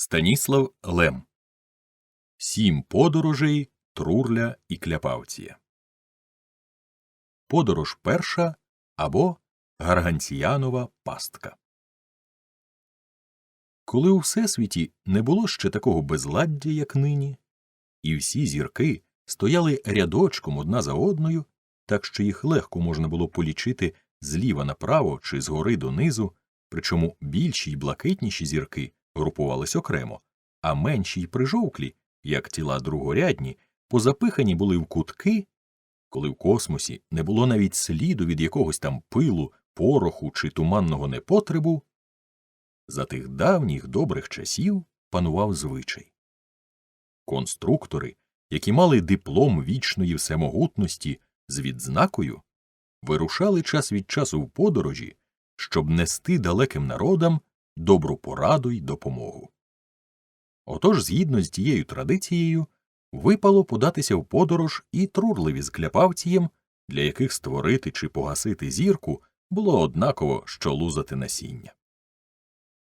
Станіслав Лем. Сім подорожей Трурля і Кляпавція. Подорож перша або Гарганціянова пастка. Коли у всесвіті не було ще такого безладдя, як нині, і всі зірки стояли рядочком одна за одною, так що їх легко можна було полічити зліва направо чи згори донизу, причому більші й блакитніші зірки групувались окремо, а менші й прижовклі, як тіла другорядні, позапихані були в кутки, коли в космосі не було навіть сліду від якогось там пилу, пороху чи туманного непотребу, за тих давніх добрих часів панував звичай. Конструктори, які мали диплом вічної всемогутності з відзнакою, вирушали час від часу в подорожі, щоб нести далеким народам добру пораду й допомогу. Отож, згідно з тією традицією, випало податися в подорож і трурливі з кляпавцієм, для яких створити чи погасити зірку було однаково, що лузати насіння.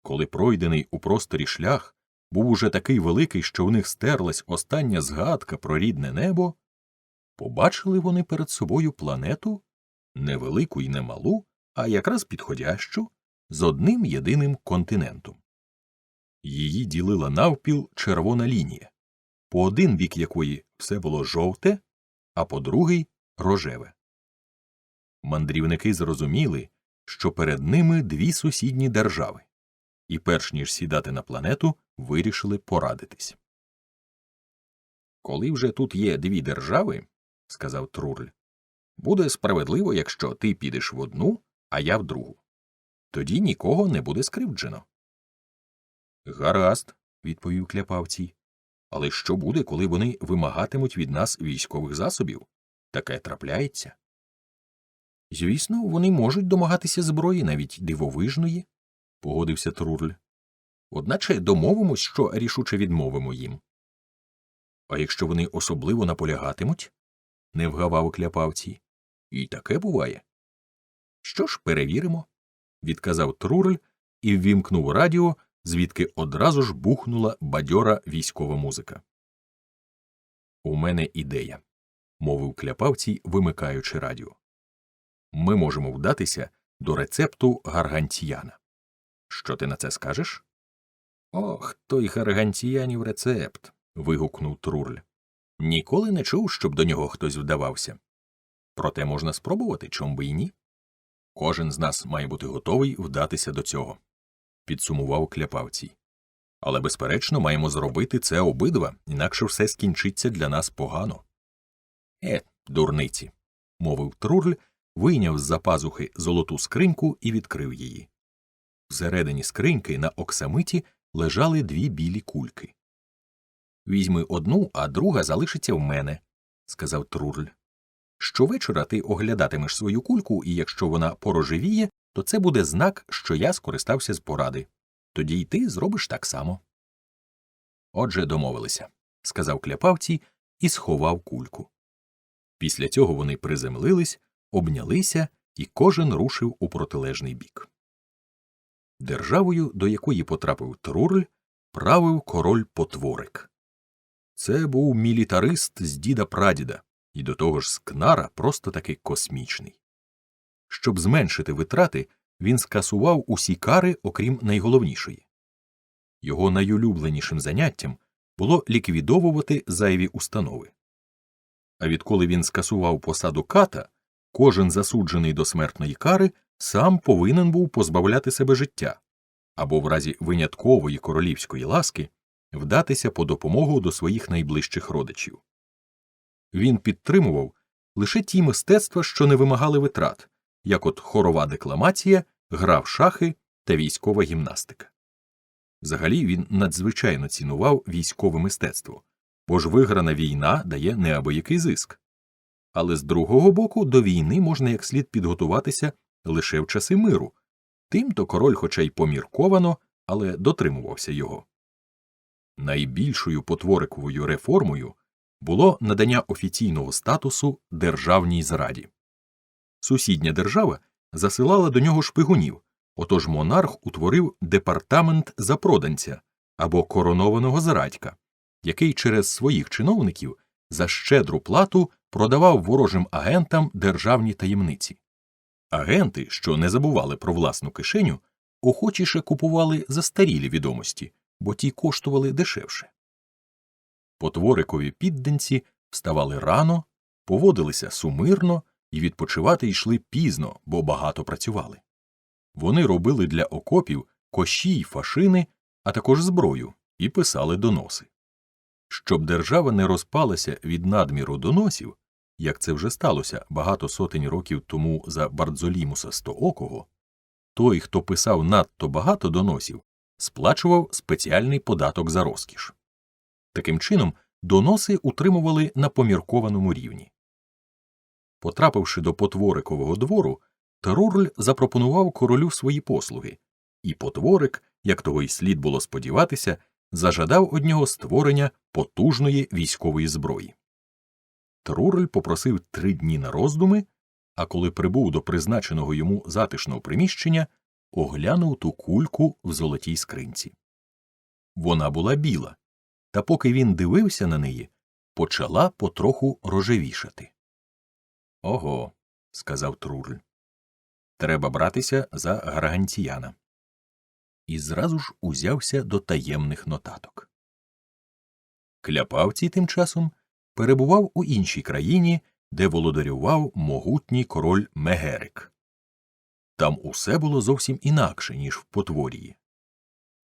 Коли пройдений у просторі шлях був уже такий великий, що в них стерлась остання згадка про рідне небо, побачили вони перед собою планету невелику й немалу, а якраз підходящу, з одним єдиним континентом. Її ділила навпіл червона лінія, по один бік якої все було жовте, а по другий рожеве. Мандрівники зрозуміли, що перед ними дві сусідні держави, і, перш ніж сідати на планету, вирішили порадитись. Коли вже тут є дві держави, сказав Трурль, буде справедливо, якщо ти підеш в одну, а я в другу. Тоді нікого не буде скривджено. Гаразд, відповів Кляпавцій. Але що буде, коли вони вимагатимуть від нас військових засобів? Таке трапляється. Звісно, вони можуть домагатися зброї навіть дивовижної, погодився Трурль. Одначе домовимось, що рішуче відмовимо їм. А якщо вони особливо наполягатимуть, не вгавав Кляпавцій. І таке буває. Що ж, перевіримо, відказав Трурель і ввімкнув радіо, звідки одразу ж бухнула бадьора військова музика. У мене ідея, мовив кляпавцій, вимикаючи радіо. Ми можемо вдатися до рецепту гарганціяна. Що ти на це скажеш? Ох, той гарганціянів рецепт. вигукнув Трурль. Ніколи не чув, щоб до нього хтось вдавався. Проте можна спробувати, чом би й ні. Кожен з нас має бути готовий вдатися до цього, підсумував Кляпавцій. Але, безперечно, маємо зробити це обидва, інакше все скінчиться для нас погано. Е, дурниці, мовив Трурль, вийняв з за пазухи золоту скриньку і відкрив її. Всередині скриньки на оксамиті лежали дві білі кульки. Візьми одну, а друга залишиться в мене, сказав Трурль. Щовечора ти оглядатимеш свою кульку, і якщо вона порожевіє, то це буде знак, що я скористався з поради. Тоді й ти зробиш так само. Отже, домовилися, сказав кляпавці і сховав кульку. Після цього вони приземлились, обнялися, і кожен рушив у протилежний бік. Державою, до якої потрапив Трурль, правив король потворик. Це був мілітарист з діда прадіда, і до того ж скнара просто таки космічний. Щоб зменшити витрати, він скасував усі кари, окрім найголовнішої. Його найулюбленішим заняттям було ліквідовувати зайві установи. А відколи він скасував посаду ката, кожен засуджений до смертної кари сам повинен був позбавляти себе життя або в разі виняткової королівської ласки вдатися по допомогу до своїх найближчих родичів. Він підтримував лише ті мистецтва, що не вимагали витрат, як от хорова декламація, гра в шахи та військова гімнастика. Взагалі він надзвичайно цінував військове мистецтво, бо ж виграна війна дає неабиякий зиск. Але з другого боку до війни можна як слід підготуватися лише в часи миру, тимто король, хоча й помірковано, але дотримувався його. Найбільшою потвориковою реформою було надання офіційного статусу державній зраді. Сусідня держава засилала до нього шпигунів, отож монарх утворив департамент запроданця, або коронованого зрадька, який через своїх чиновників за щедру плату продавав ворожим агентам державні таємниці. Агенти, що не забували про власну кишеню, охочіше купували застарілі відомості, бо ті коштували дешевше. Потворикові підданці вставали рано, поводилися сумирно і відпочивати йшли пізно, бо багато працювали. Вони робили для окопів кощі й фашини, а також зброю, і писали доноси. Щоб держава не розпалася від надміру доносів, як це вже сталося багато сотень років тому за Бардзолімуса Стоокого, той, хто писав надто багато доносів, сплачував спеціальний податок за розкіш. Таким чином, доноси утримували на поміркованому рівні. Потрапивши до потворикового двору, Тарурль запропонував королю свої послуги, і потворик, як того й слід було сподіватися, зажадав од нього створення потужної військової зброї. Тарурль попросив три дні на роздуми, а коли прибув до призначеного йому затишного приміщення, оглянув ту кульку в золотій скринці. Вона була біла, та поки він дивився на неї, почала потроху рожевішати. Ого, сказав Трурль. Треба братися за гаргантіяна. І зразу ж узявся до таємних нотаток. Кляпавці тим часом перебував у іншій країні, де володарював могутній король Мегерик. Там усе було зовсім інакше, ніж в потворії.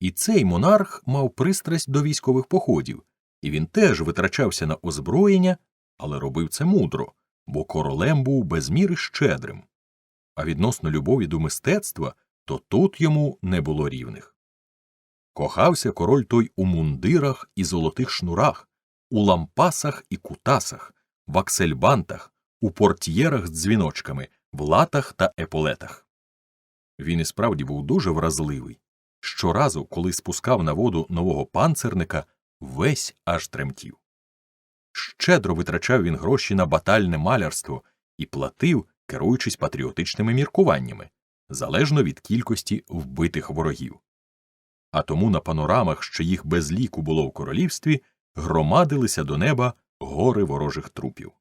І цей монарх мав пристрасть до військових походів, і він теж витрачався на озброєння, але робив це мудро, бо королем був без міри щедрим. А відносно любові до мистецтва, то тут йому не було рівних. Кохався король той у мундирах і золотих шнурах, у лампасах і кутасах, в аксельбантах, у портьєрах з дзвіночками, в латах та еполетах. Він і справді був дуже вразливий. Щоразу, коли спускав на воду нового панцерника, весь аж тремтів. Щедро витрачав він гроші на батальне малярство і платив, керуючись патріотичними міркуваннями, залежно від кількості вбитих ворогів. А тому на панорамах, що їх без ліку було в королівстві, громадилися до неба гори ворожих трупів.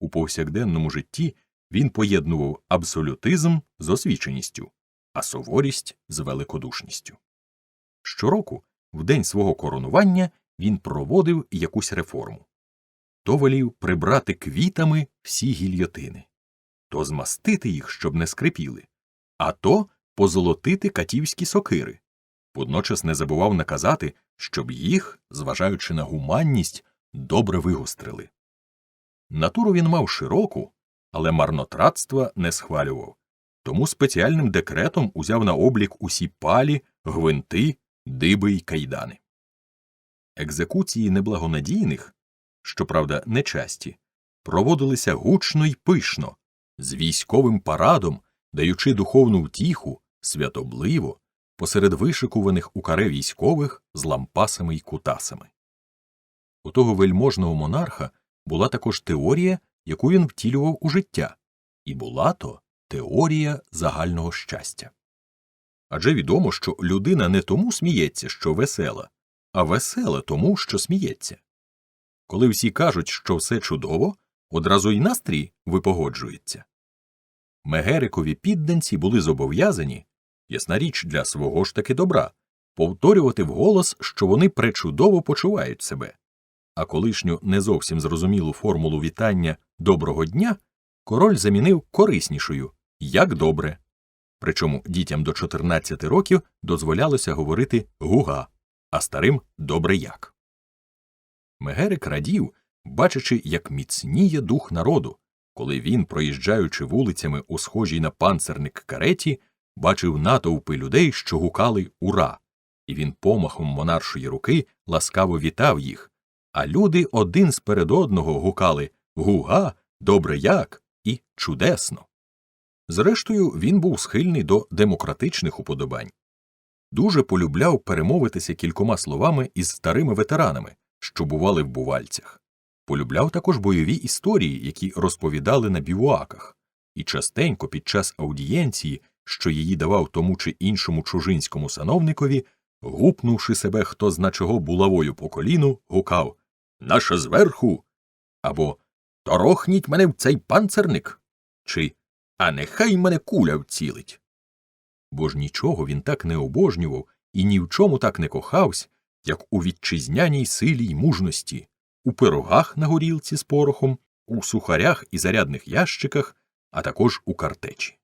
У повсякденному житті він поєднував абсолютизм з освіченістю, а суворість з великодушністю. Щороку, в день свого коронування, він проводив якусь реформу то волів прибрати квітами всі гільйотини, то змастити їх, щоб не скрипіли, а то позолотити катівські сокири. Водночас не забував наказати, щоб їх, зважаючи на гуманність, добре вигострили. Натуру він мав широку, але марнотратства не схвалював, тому спеціальним декретом узяв на облік усі палі, гвинти, диби й кайдани. Екзекуції неблагонадійних, щоправда, нечасті, проводилися гучно й пишно, з військовим парадом, даючи духовну втіху, святобливо, посеред вишикуваних у каре військових з лампасами й кутасами. У того вельможного монарха була також теорія, яку він втілював у життя, і була то теорія загального щастя. Адже відомо, що людина не тому сміється, що весела, а весела тому, що сміється. Коли всі кажуть, що все чудово, одразу й настрій випогоджується. Мегерикові підданці були зобов'язані, ясна річ для свого ж таки добра, повторювати вголос, що вони пречудово почувають себе, а колишню не зовсім зрозумілу формулу вітання доброго дня король замінив кориснішою як добре. Причому дітям до 14 років дозволялося говорити гуга, а старим добре як. Мегерик радів, бачачи, як міцніє дух народу, коли він, проїжджаючи вулицями у схожій на панцерник кареті, бачив натовпи людей, що гукали Ура! І він помахом монаршої руки ласкаво вітав їх, а люди один сперед одного гукали Гуга, добре як і чудесно. Зрештою, він був схильний до демократичних уподобань. Дуже полюбляв перемовитися кількома словами із старими ветеранами, що бували в бувальцях. Полюбляв також бойові історії, які розповідали на бівуаках, і частенько під час аудієнції, що її давав тому чи іншому чужинському сановникові, гупнувши себе хто зна чого булавою по коліну, гукав Наша зверху. або Торохніть мене в цей панцерник. чи А нехай мене куля вцілить. Бо ж нічого він так не обожнював і ні в чому так не кохався, як у вітчизняній силі й мужності, у пирогах на горілці з порохом, у сухарях і зарядних ящиках, а також у картечі.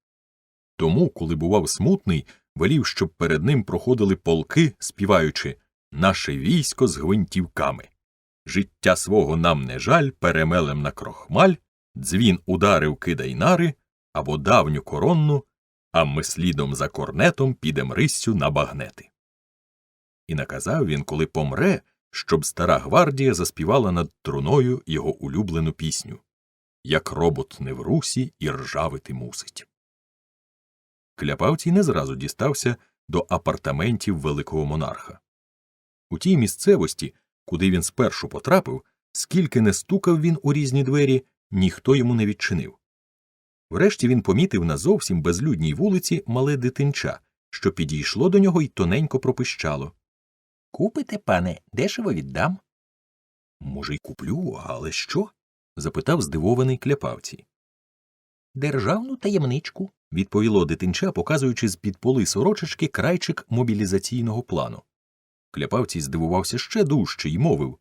Тому, коли бував смутний, велів, щоб перед ним проходили полки, співаючи Наше військо з гвинтівками. Життя свого нам не жаль, перемелем на крохмаль, дзвін ударив кидай нари або давню коронну, а ми слідом за корнетом підем риссю на багнети. І наказав він, коли помре, щоб стара гвардія заспівала над труною його улюблену пісню Як робот не в русі і ржавити мусить. Кляпавцій не зразу дістався до апартаментів великого монарха. У тій місцевості, куди він спершу потрапив, скільки не стукав він у різні двері, ніхто йому не відчинив. Врешті він помітив на зовсім безлюдній вулиці мале дитинча, що підійшло до нього й тоненько пропищало. Купите, пане, дешево віддам. Може, й куплю, але що? запитав здивований кляпавці. Державну таємничку, відповіло дитинча, показуючи з під поли сорочечки крайчик мобілізаційного плану. Кляпавці здивувався ще дужче й мовив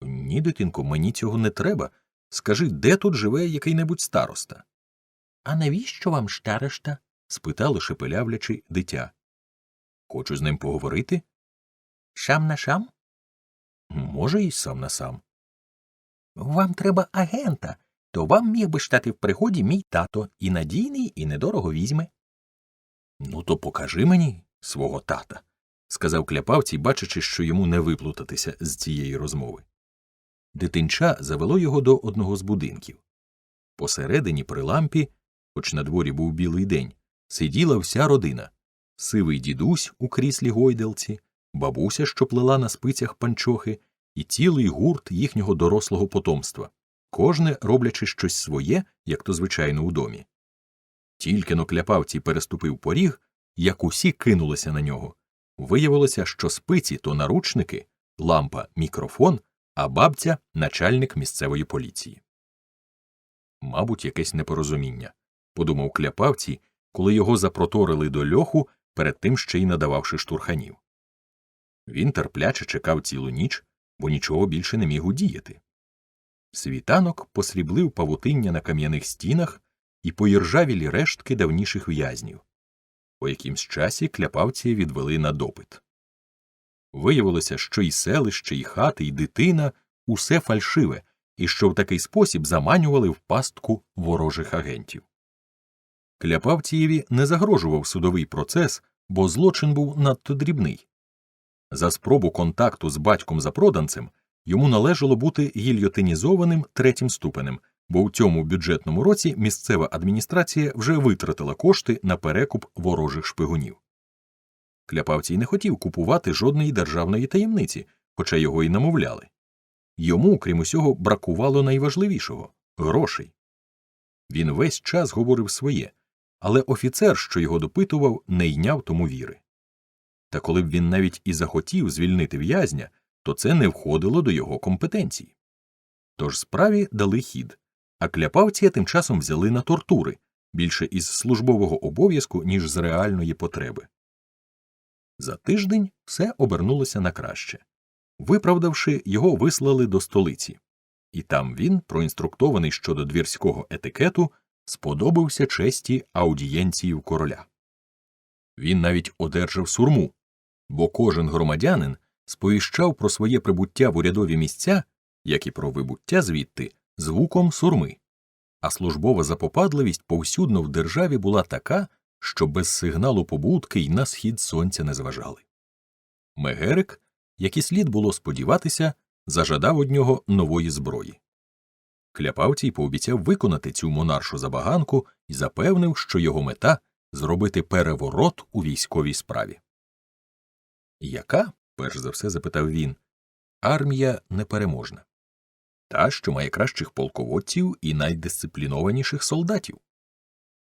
Ні, дитинко, мені цього не треба. Скажи, де тут живе який небудь староста? А навіщо вам староста? спитало шепелявлячи дитя. Хочу з ним поговорити. Шам на шам? Може, і сам на сам. Вам треба агента, то вам міг би стати в пригоді мій тато і надійний, і недорого візьме. Ну, то покажи мені свого тата, сказав кляпавці, бачачи, що йому не виплутатися з цієї розмови. Дитинча завело його до одного з будинків. Посередині при лампі, хоч на дворі був білий день, сиділа вся родина сивий дідусь у кріслі гойделці, бабуся, що плела на спицях панчохи, і цілий гурт їхнього дорослого потомства, кожне роблячи щось своє, як то звичайно у домі. Тільки но кляпавці переступив поріг, як усі кинулися на нього. Виявилося, що спиці то наручники, лампа мікрофон, а бабця начальник місцевої поліції. Мабуть, якесь непорозуміння, подумав кляпавці, коли його запроторили до льоху, перед тим ще й надававши штурханів. Він терпляче чекав цілу ніч, бо нічого більше не міг удіяти. Світанок посріблив павутиння на кам'яних стінах і поіржавілі рештки давніших в'язнів. По якимсь часі кляпавці відвели на допит. Виявилося, що і селище, і хати, і дитина усе фальшиве, і що в такий спосіб заманювали в пастку ворожих агентів. Кляпавцієві не загрожував судовий процес, бо злочин був надто дрібний. За спробу контакту з батьком запроданцем йому належало бути гільйотинізованим третім ступенем, бо у цьому бюджетному році місцева адміністрація вже витратила кошти на перекуп ворожих шпигунів. Кляпавцій не хотів купувати жодної державної таємниці, хоча його й намовляли. Йому, крім усього, бракувало найважливішого грошей. Він весь час говорив своє, але офіцер, що його допитував, не йняв тому віри. Та коли б він навіть і захотів звільнити в'язня, то це не входило до його компетенції. Тож справі дали хід, а кляпавція тим часом взяли на тортури більше із службового обов'язку, ніж з реальної потреби. За тиждень все обернулося на краще. Виправдавши, його вислали до столиці, і там він, проінструктований щодо двірського етикету, сподобався честі аудієнції в короля. Він навіть одержав сурму, бо кожен громадянин сповіщав про своє прибуття в урядові місця, як і про вибуття звідти, звуком сурми, а службова запопадливість повсюдно в державі була така, що без сигналу побудки й на схід сонця не зважали. Мегерик, як і слід було сподіватися, зажадав од нього нової зброї. Кляпавцій пообіцяв виконати цю монаршу забаганку і запевнив, що його мета зробити переворот у військовій справі. Яка, перш за все запитав він, армія непереможна, та, що має кращих полководців і найдисциплінованіших солдатів.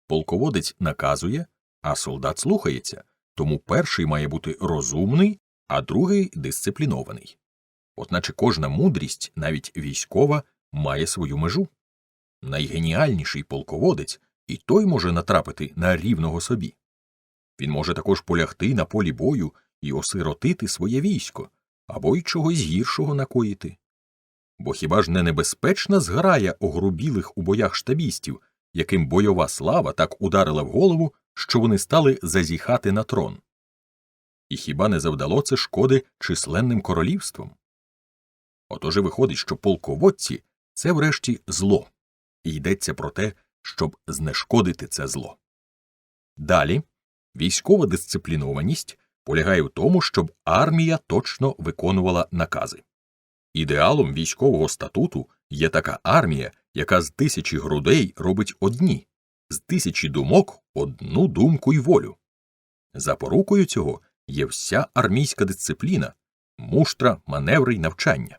Полководець наказує, а солдат слухається, тому перший має бути розумний, а другий дисциплінований. Одначе кожна мудрість, навіть військова, має свою межу. Найгеніальніший полководець і той може натрапити на рівного собі. Він може також полягти на полі бою і осиротити своє військо або й чогось гіршого накоїти. Бо хіба ж не небезпечна зграя огрубілих у боях штабістів, яким бойова слава так ударила в голову, що вони стали зазіхати на трон? І хіба не завдало це шкоди численним королівством? Отож і виходить, що полководці це врешті зло, і йдеться про те, щоб знешкодити це зло. Далі військова дисциплінованість полягає в тому, щоб армія точно виконувала накази. Ідеалом військового статуту є така армія, яка з тисячі грудей робить одні, з тисячі думок одну думку й волю. Запорукою цього є вся армійська дисципліна, муштра, маневри й навчання.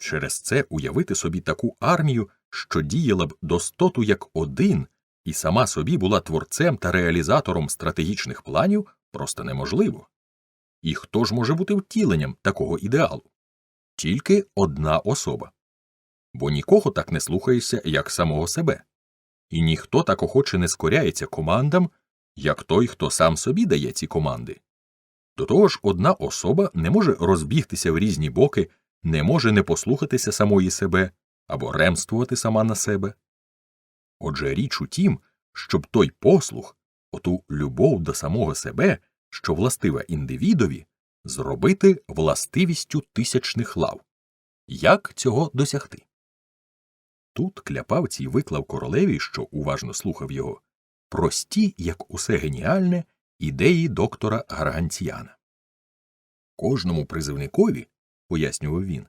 Через це уявити собі таку армію, що діяла б достоту як один і сама собі була творцем та реалізатором стратегічних планів, просто неможливо. І хто ж може бути втіленням такого ідеалу? Тільки одна особа. Бо нікого так не слухаєшся, як самого себе, і ніхто так охоче не скоряється командам, як той, хто сам собі дає ці команди. До того ж, одна особа не може розбігтися в різні боки, не може не послухатися самої себе або ремствувати сама на себе. Отже, річ у тім, щоб той послух, оту любов до самого себе, що властива індивідові, зробити властивістю тисячних лав. Як цього досягти? Тут кляпавці виклав королеві, що уважно слухав його, прості, як усе геніальне, ідеї доктора Гарганціяна. Кожному призивникові, пояснював він,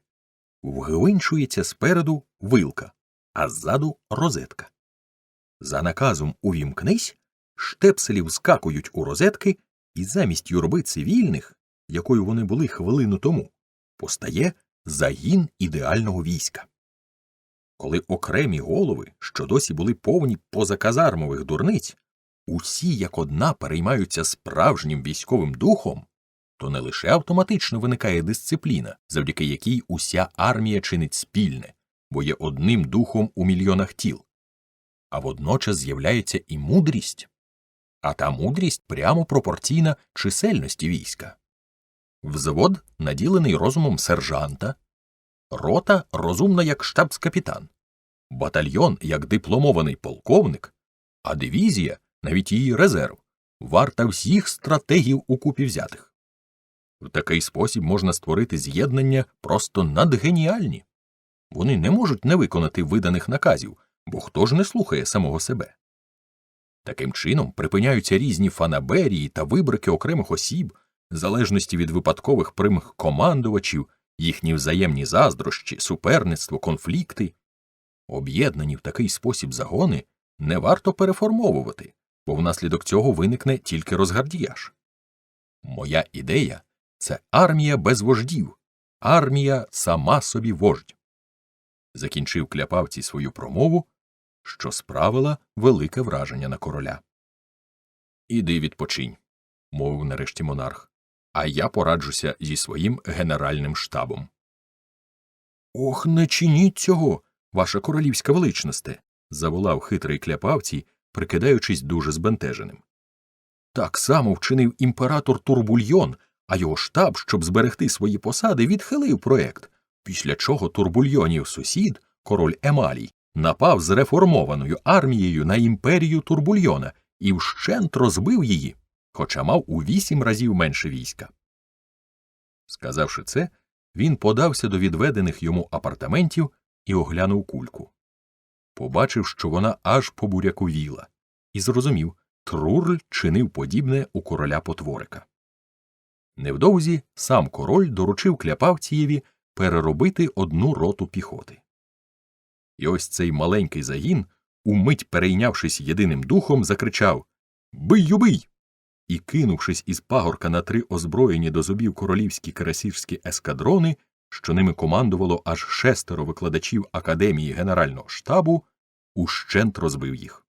вгвинчується спереду вилка, а ззаду розетка. За наказом увімкнись, штепселі вскакують у розетки, і замість юрби цивільних, якою вони були хвилину тому, постає загін ідеального війська. Коли окремі голови, що досі були повні позаказармових дурниць, усі як одна переймаються справжнім військовим духом, то не лише автоматично виникає дисципліна, завдяки якій уся армія чинить спільне, бо є одним духом у мільйонах тіл, а водночас з'являється і мудрість, а та мудрість прямо пропорційна чисельності війська. Взвод наділений розумом сержанта, рота розумна як штабс-капітан, батальйон як дипломований полковник, а дивізія, навіть її резерв, варта всіх стратегів укупі взятих. В такий спосіб можна створити з'єднання просто надгеніальні. Вони не можуть не виконати виданих наказів, бо хто ж не слухає самого себе. Таким чином припиняються різні фанаберії та вибрики окремих осіб, в залежності від випадкових примх командувачів, їхні взаємні заздрощі, суперництво, конфлікти. Об'єднані в такий спосіб загони не варто переформовувати, бо внаслідок цього виникне тільки розгардіяж. Моя ідея це армія без вождів, армія сама собі вождь. Закінчив кляпавці свою промову, що справила велике враження на короля. Іди відпочинь, мовив нарешті монарх, а я пораджуся зі своїм генеральним штабом. Ох, не чиніть цього, ваша королівська величносте. заволав хитрий кляпавці, прикидаючись дуже збентеженим. Так само вчинив імператор Турбульйон, а його штаб, щоб зберегти свої посади, відхилив проект, після чого турбульйонів сусід, король Емалій, напав з реформованою армією на імперію Турбульйона і вщент розбив її, хоча мав у вісім разів менше війська. Сказавши це, він подався до відведених йому апартаментів і оглянув кульку. Побачив, що вона аж побуряковіла, і зрозумів Трурль чинив подібне у короля потворика. Невдовзі сам король доручив Кляпавцієві переробити одну роту піхоти. І ось цей маленький загін, умить перейнявшись єдиним духом, закричав Бий юбий! І, кинувшись із пагорка на три озброєні до зубів королівські карасірські ескадрони, що ними командувало аж шестеро викладачів академії Генерального штабу, ущент розбив їх.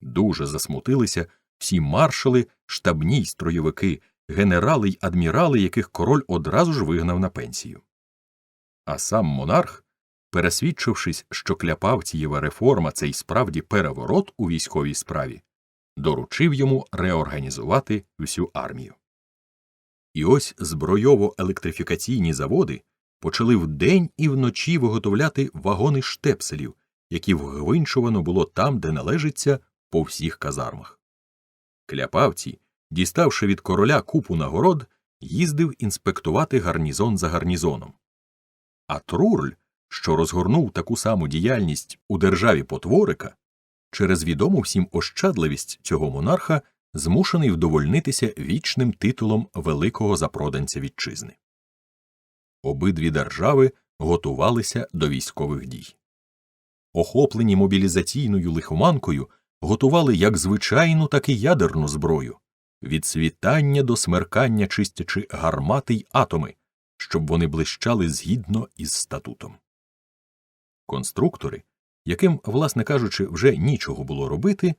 Дуже засмутилися всі маршали, штабні й строєвики, генерали й адмірали, яких король одразу ж вигнав на пенсію. А сам монарх, пересвідчившись, що Кляпавцієва реформа це й справді переворот у військовій справі, доручив йому реорганізувати всю армію. І ось збройово-електрифікаційні заводи почали вдень і вночі виготовляти вагони штепселів, які вгвинчувано було там, де належиться, по всіх казармах. Кляпавці, діставши від короля купу нагород, їздив інспектувати гарнізон за гарнізоном. А Трурль, що розгорнув таку саму діяльність у державі потворика, через відому всім ощадливість цього монарха змушений вдовольнитися вічним титулом великого запроданця вітчизни. Обидві держави готувалися до військових дій. Охоплені мобілізаційною лихоманкою готували як звичайну, так і ядерну зброю від світання до смеркання чистячи гармати й атоми, щоб вони блищали згідно із статутом. Конструктори, яким, власне кажучи, вже нічого було робити,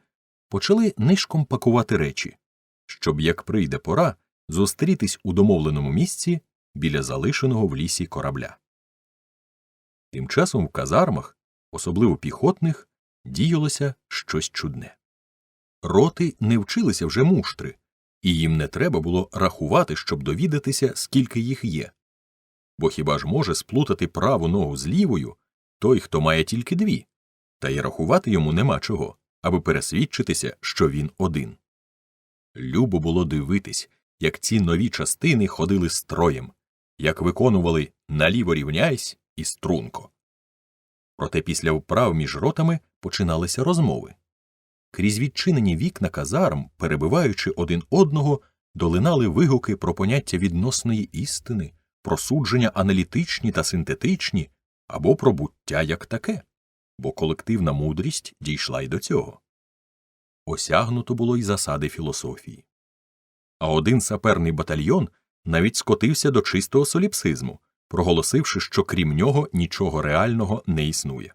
почали нишком пакувати речі, щоб, як прийде пора, зустрітись у домовленому місці біля залишеного в лісі корабля. Тим часом в казармах, особливо піхотних, діялося щось чудне. Роти не вчилися вже муштри, і їм не треба було рахувати, щоб довідатися, скільки їх є. Бо хіба ж може сплутати праву ногу з лівою той, хто має тільки дві, та й рахувати йому нема чого, аби пересвідчитися, що він один. Любо було дивитись, як ці нові частини ходили строєм, як виконували наліво рівняйсь і струнко. Проте після вправ між ротами починалися розмови. Крізь відчинені вікна казарм, перебиваючи один одного, долинали вигуки про поняття відносної істини, про судження аналітичні та синтетичні або про буття як таке, бо колективна мудрість дійшла й до цього. Осягнуто було й засади філософії. А один саперний батальйон навіть скотився до чистого соліпсизму, проголосивши, що крім нього нічого реального не існує.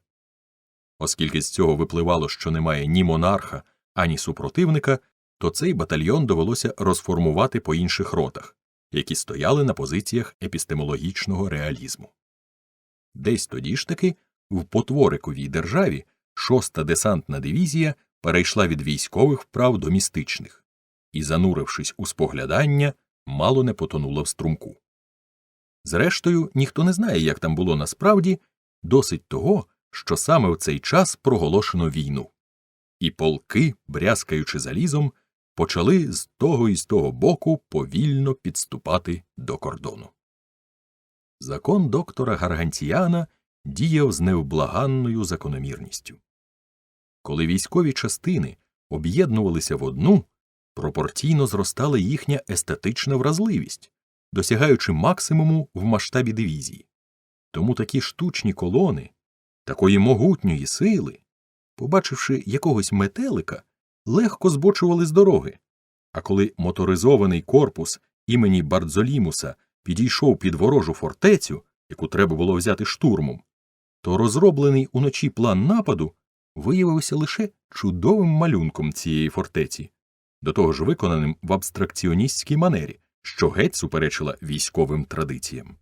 Оскільки з цього випливало, що немає ні монарха, ані супротивника, то цей батальйон довелося розформувати по інших ротах, які стояли на позиціях епістемологічного реалізму. Десь тоді ж таки в потвориковій державі шоста десантна дивізія перейшла від військових вправ до містичних і, занурившись у споглядання, мало не потонула в струмку. Зрештою, ніхто не знає, як там було насправді, досить того, що саме в цей час проголошено війну, і полки, брязкаючи залізом, почали з того і з того боку повільно підступати до кордону. Закон доктора Гарганціяна діяв з невблаганною закономірністю. Коли військові частини об'єднувалися в одну, пропорційно зростала їхня естетична вразливість, досягаючи максимуму в масштабі дивізії. Тому такі штучні колони, такої могутньої сили, побачивши якогось метелика, легко збочували з дороги. А коли моторизований корпус імені Бардзолімуса підійшов під ворожу фортецю, яку треба було взяти штурмом, то розроблений уночі план нападу виявився лише чудовим малюнком цієї фортеці, до того ж виконаним в абстракціоністській манері, що геть суперечила військовим традиціям.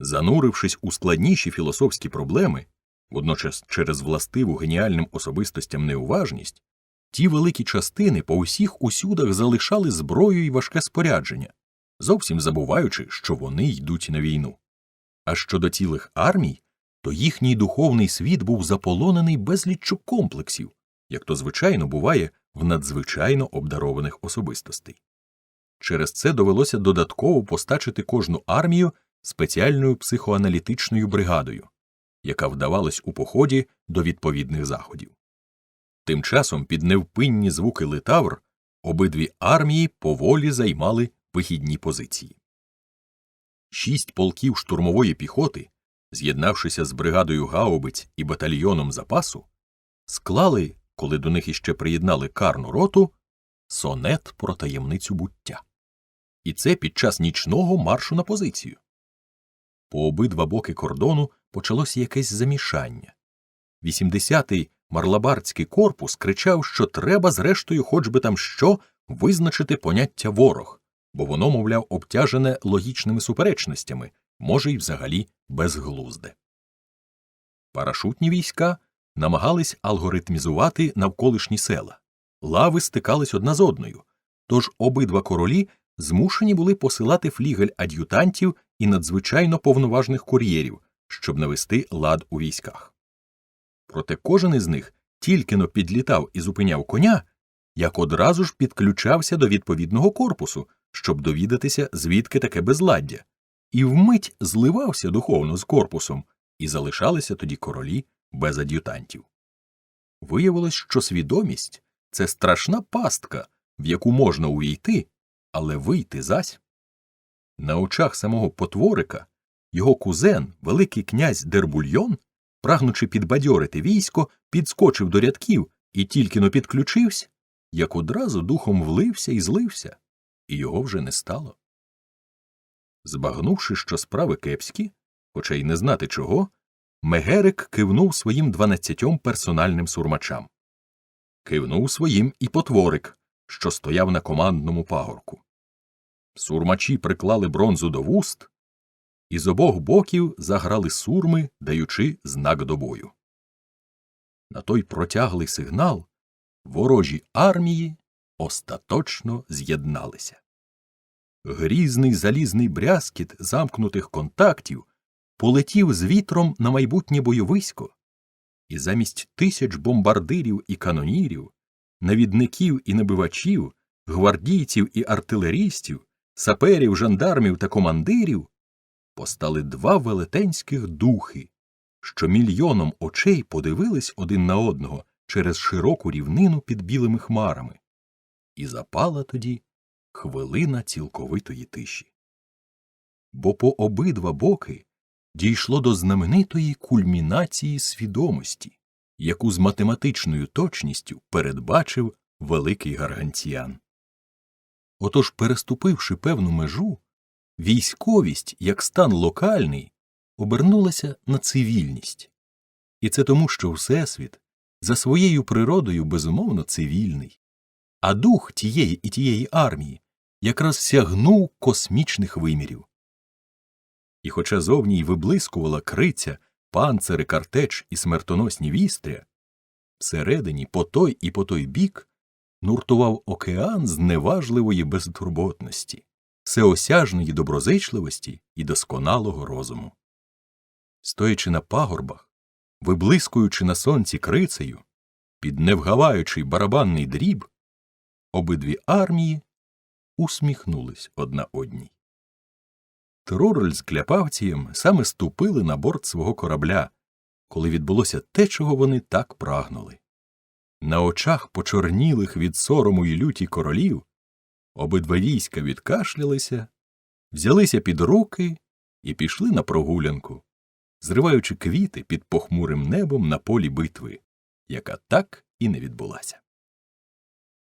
Занурившись у складніші філософські проблеми, водночас через властиву геніальним особистостям неуважність, ті великі частини по усіх усюдах залишали зброю і важке спорядження, зовсім забуваючи, що вони йдуть на війну. А щодо цілих армій, то їхній духовний світ був заполонений безліччю комплексів, як то звичайно буває в надзвичайно обдарованих особистостей. Через це довелося додатково постачити кожну армію спеціальною психоаналітичною бригадою, яка вдавалась у поході до відповідних заходів. Тим часом під невпинні звуки литавр обидві армії поволі займали вихідні позиції. Шість полків штурмової піхоти, з'єднавшися з бригадою гаубиць і батальйоном запасу, склали, коли до них іще приєднали карну роту, сонет про таємницю буття. І це під час нічного маршу на позицію. По обидва боки кордону почалося якесь замішання. 80-й марлабардський корпус кричав, що треба, зрештою, хоч би там що, визначити поняття ворог, бо воно, мовляв, обтяжене логічними суперечностями, може й взагалі безглузде. Парашутні війська намагались алгоритмізувати навколишні села, лави стикались одна з одною, тож обидва королі змушені були посилати флігель ад'ютантів і надзвичайно повноважних кур'єрів, щоб навести лад у військах. Проте кожен із них тільки но підлітав і зупиняв коня, як одразу ж підключався до відповідного корпусу, щоб довідатися, звідки таке безладдя, і вмить зливався духовно з корпусом, і залишалися тоді королі без ад'ютантів. Виявилось, що свідомість це страшна пастка, в яку можна увійти, але вийти зась. На очах самого потворика його кузен, великий князь Дербульйон, прагнучи підбадьорити військо, підскочив до рядків і тільки но підключився, як одразу духом влився і злився, і його вже не стало. Збагнувши, що справи кепські, хоча й не знати чого, Мегерик кивнув своїм дванадцятьом персональним сурмачам. Кивнув своїм і потворик, що стояв на командному пагорку. Сурмачі приклали бронзу до вуст, і з обох боків заграли сурми, даючи знак до бою. На той протяглий сигнал ворожі армії остаточно з'єдналися. Грізний залізний брязкіт замкнутих контактів полетів з вітром на майбутнє бойовисько, і замість тисяч бомбардирів і канонірів, навідників і набивачів, гвардійців і артилерістів, саперів, жандармів та командирів постали два велетенських духи, що мільйоном очей подивились один на одного через широку рівнину під білими хмарами, і запала тоді хвилина цілковитої тиші. Бо по обидва боки дійшло до знаменитої кульмінації свідомості, яку з математичною точністю передбачив великий гарганціян. Отож, переступивши певну межу, військовість, як стан локальний, обернулася на цивільність. І це тому, що Всесвіт за своєю природою безумовно цивільний, а дух тієї і тієї армії якраз сягнув космічних вимірів. І хоча зовні й виблискувала криця, панцири, картеч і смертоносні вістря, всередині по той і по той бік нуртував океан зневажливої безтурботності, всеосяжної доброзичливості і досконалого розуму. Стоячи на пагорбах, виблискуючи на сонці крицею, під невгаваючий барабанний дріб, обидві армії усміхнулись одна одній. Тророль з Кляпавцієм саме ступили на борт свого корабля, коли відбулося те, чого вони так прагнули. На очах почорнілих від сорому й люті королів обидва війська відкашлялися, взялися під руки і пішли на прогулянку, зриваючи квіти під похмурим небом на полі битви, яка так і не відбулася.